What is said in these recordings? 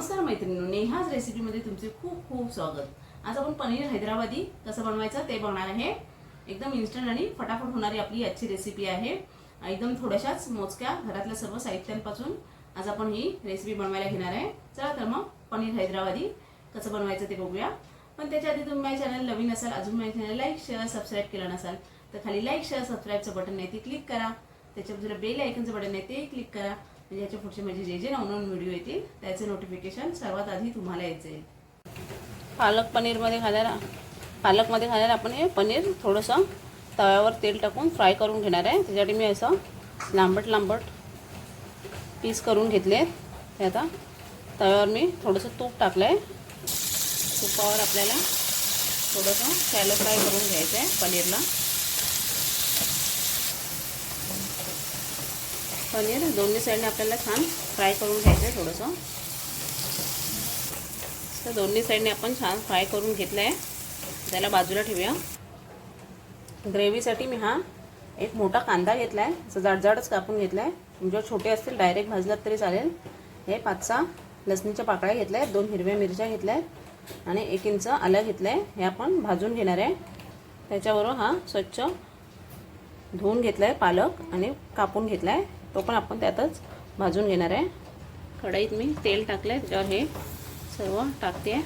नमस्कार मैत्रिणी नेहाच रेसिपीमध्ये तुमचे खूप खूप स्वागत. आज आपण पनीर हैदराबादी कसं बनवायचं ते बघणार आहे. एकदम इन्स्टंट आणि फटाफट होणारी आपली आजची रेसिपी आहे. एकदम थोड्याशाच मोजक्या घरातल्या सर्व साहित्यांपासून आज आपण ही रेसिपी बनवायला घेणार आहे. चला तर मग पनीर हैदराबादी कसं बनवायचं ते बघूया. पण त्याच्या आधी तुम्ही माझ्या चॅनल नवीन असाल अजून माझ्या चॅनल लाईक शेअर सबस्क्राईब केलं नसाल तर खाली लाईक शेअर सबस्क्राईबचं बटन आहे ते क्लिक करा. त्याच्या बेल आयकनचं बटन आहे ते क्लिक करा. म्हणजे याच्या पुढचे माझे जे जे नवनवीन व्हिडिओ येतील त्याचे नोटिफिकेशन सर्वात आधी तुम्हाला यायचे पालक पनीरमध्ये घालायला पालकमध्ये घालायला आपण हे पनीर थोडंसं तव्यावर तेल टाकून फ्राय करून घेणार आहे. त्याच्यासाठी मी असं लांबट लांबट पीस करून घेतले ते आता तव्यावर मी थोडंसं तूप टाकलं आहे तुपावर आपल्याला थोडंसं शॅलो फ्राय करून घ्यायचं आहे पनीरला. पनीर दोन्ही साईडने आपल्याला छान फ्राय करून घ्यायचं आहे थोडंसं. तर दोन्ही साईडने आपण छान फ्राय करून घेतलं आहे त्याला बाजूला ठेवूया. ग्रेव्हीसाठी मी हा एक मोठा कांदा घेतला आहे असं जाडजाडच कापून घेतला आहे तुमच्यावर छोटे असतील डायरेक्ट भाजलात तरी चालेल. हे पाच सहा लसणीच्या पाकळ्या घेतल्या आहेत दोन हिरव्या मिरच्या घेतल्या आहेत आणि एक इंच आलं घेतलं आहे हे आपण भाजून घेणार आहे. त्याच्याबरोबर हा स्वच्छ धुवून घेतला आहे पालक आणि कापून घेतला आहे तो पण आपण त्यातच भाजून घेणार आहे. कढईत मी तेल टाकलं आहे त्याच्यावर हे सर्व टाकते.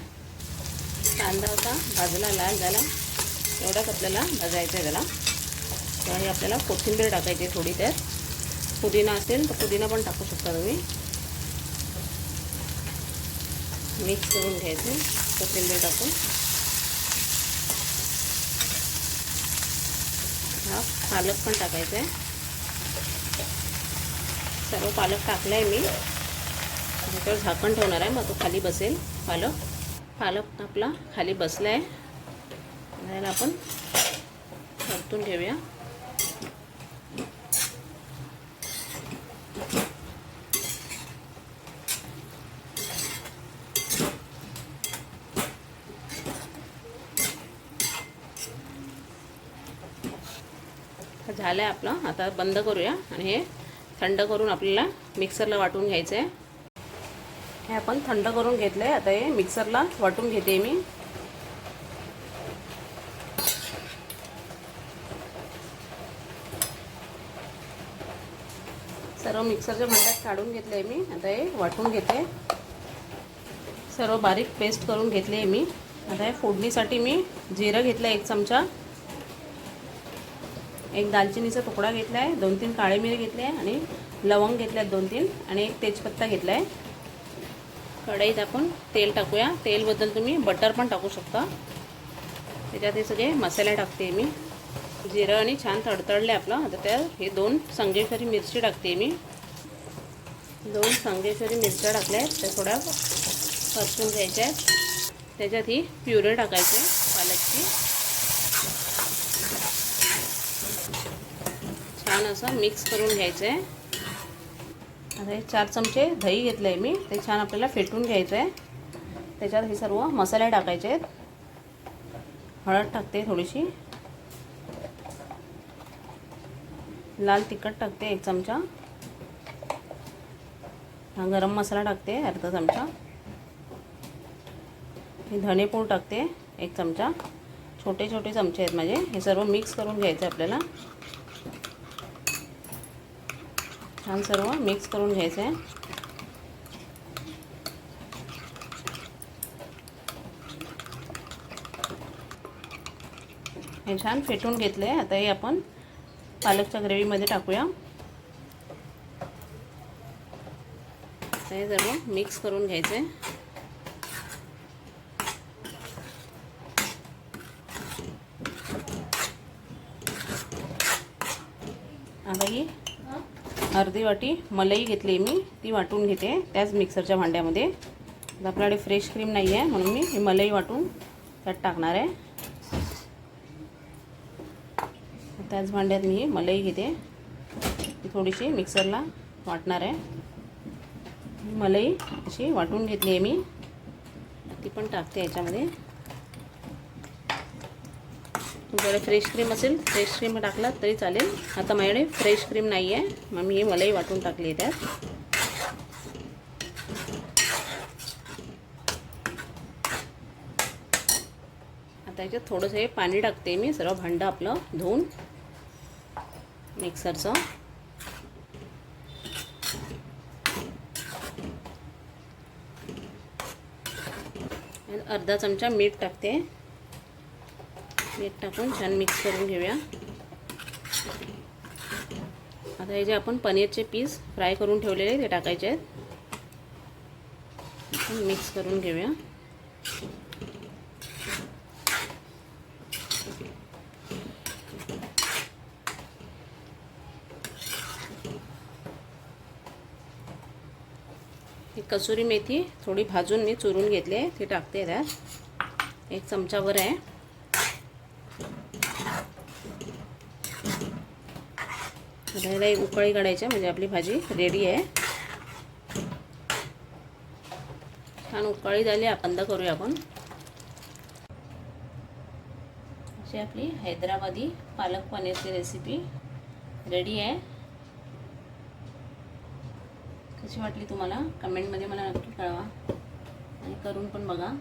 कांदा होता भाजला लाल झाला. एवढाच आपल्याला भाजायचं आहे त्याला आणि आपल्याला कोथिंबीर टाकायची थोडी त्यात पुदिना असेल तर पुदिना पण टाकू शकता तुम्ही. मिक्स करून घ्यायचे कोथिंबीर टाकून. हा पालक पण टाकायचा आहे सर्व पालक टाकला आहे मी त्याच्यावर झाकण ठेवणार आहे मग तो खाली बसेल. पालक पालक आपला खाली बसला आहे त्याला आपण परतून घेऊया. झालं आहे आपलं. आता बंद करूया. आणि हे थंड करून आपल्याला मिक्सरला वाटून घ्यायचं आहे हे आपण थंड करून घेतलं आहे आता हे मिक्सरला वाटून घेते मी. सर्व मिक्सरच्या भांड्यात काढून घेतलं आहे मी. आता हे वाटून घेते. सर्व बारीक पेस्ट करून घेतली आहे मी. आता हे फोडणीसाठी मी जिरं घेतलं एक चमचा. एक दालचिनीचा तुकडा घेतला आहे दोन तीन काळे मिरे घेतले आहे आणि लवंग घेतल्यात आहेत दोन तीन आणि एक तेजपत्ता घेतला आहे कढईत आपण तेल टाकूया. तेलबद्दल तुम्ही बटर पण टाकू शकता. त्याच्यात हे सगळे मसाले टाकते मी. जिरं आणि छान तडतडले आपलं. आता त्या हे दोन संगेश्वरी मिरची टाकते मी. दोन संगेश्वरी मिरच्या टाकल्या आहेत त्या थोड्या परतून घ्यायच्या आहेत त्याच्यात ही प्युरे टाकायची पालकची. छान असं मिक्स करून घ्यायचं आहे आता हे चार चमचे दही घेतलं आहे मी. ते छान आपल्याला फेटून घ्यायचं आहे त्याच्यात हे सर्व मसाले टाकायचे आहेत. हळद टाकते थोडीशी. लाल तिखट टाकते एक चमचा. हा गरम मसाला टाकते अर्धा चमचा. हे धणेपूड टाकते एक चमचा. छोटे छोटे चमचे आहेत माझे. हे सर्व मिक्स करून घ्यायचं आहे आपल्याला. छान सर्व मिक्स करून घ्यायचं आहे हे छान फेटून घेतलं आहे आता हे आपण पालकच्या ग्रेव्हीमध्ये टाकूया. हे सर्व मिक्स करून घ्यायचं आहे आता ही अर्धी वाटी मलई घेतली मी ती वाटून घेते त्याच मिक्सरच्या भांड्यामध्ये. आपल्याकडे फ्रेश क्रीम नाही आहे म्हणून मी ही मलई वाटून त्यात टाकणार आहे. त्याच भांड्यात मी ही मलई घेते. ती थोडीशी मिक्सरला वाटणार आहे. मलई अशी वाटून घेतली आहे मी. ती पण टाकते याच्यामध्ये. तुमच्याकडे फ्रेश क्रीम असेल फ्रेश क्रीम टाकला तरी चालेल. आता माझ्याकडे फ्रेश क्रीम नाही आहे मग मी मलाही वाटून टाकली आहे त्यात. आता याच्यात थोडंसं हे पाणी टाकते मी सर्व भांडं आपलं धुवून. मिक्सरचं. आणि अर्धा चमचा मीठ टाकते. मीठ टाकून छान मिक्स करून घेऊया. आता हे जे आपण पनीरचे पीस फ्राय करून ठेवलेले ते टाकायचे आहेत. मिक्स करून घेऊया. ही कसुरी मेथी थोडी भाजून मी चुरून घेतली आहे ती टाकते त्यात. एक चमचावर आहे. आता ह्याला एक उकळी काढायची म्हणजे आपली भाजी रेडी आहे. छान उकळी झाली आहे, बंद करूया आपण. अशी आपली हैदराबादी पालक पनीरची रेसिपी रेडी आहे. कशी वाटली तुम्हाला? कमेंटमध्ये मला नक्की कळवा. आणि करून पण बघा.